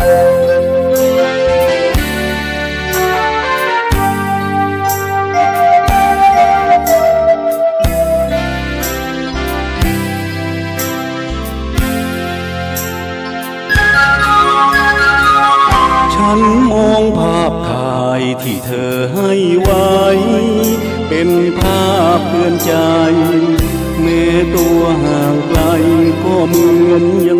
ฉันมองภาพถ่ายที่เธอให้ไว้ เป็นภาพเตือนใจ แม้ตัวห่างไกลก็เหมือนยัง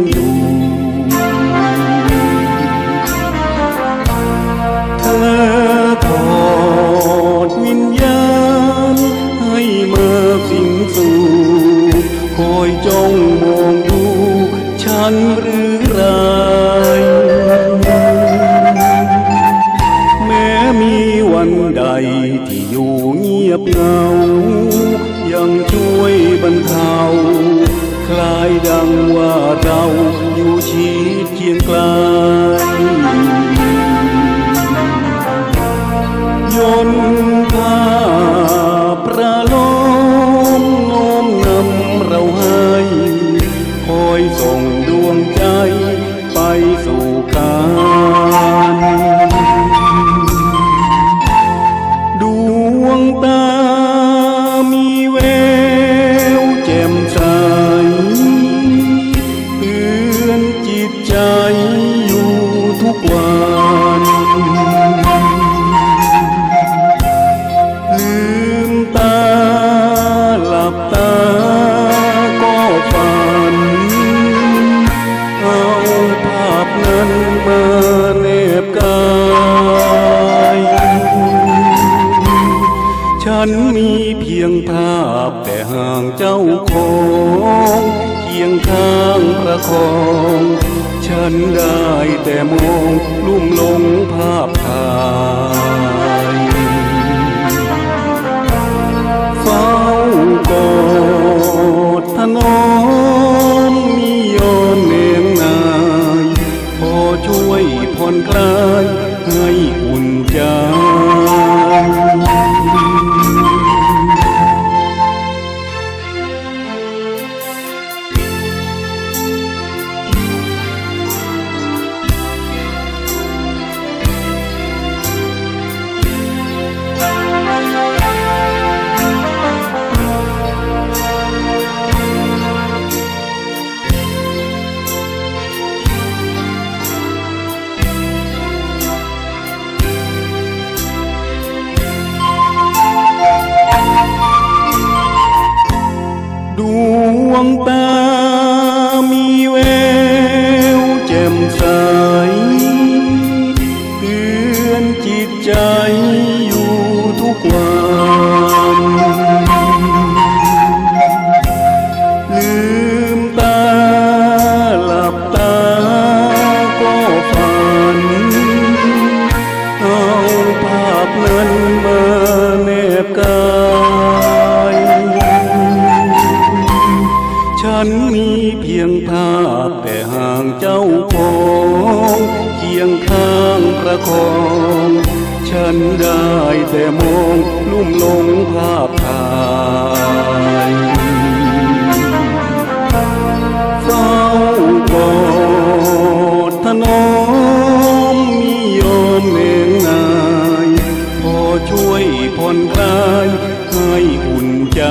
า ยังช่วยบรรเทา คลายดังว่าเราอยู่ชีดเคียงไกลยน ลืมตาหลับตาก็ฝัน เอาภาพนั้นมาเนบกายฉันมีเพียงภาพแต่ห่างเจ้าของเคียงข้างประคอง ฉันได้แต่มองลุ่มลงภาพถ่าย วง คียงข้างประคอง ฉันได้แต่มองลุ่มลงภาพถ่ายเฝ้ากอดถนอมมียอมเน่งนาย พอช่วยผ่อนคลายให้อุ่นใจ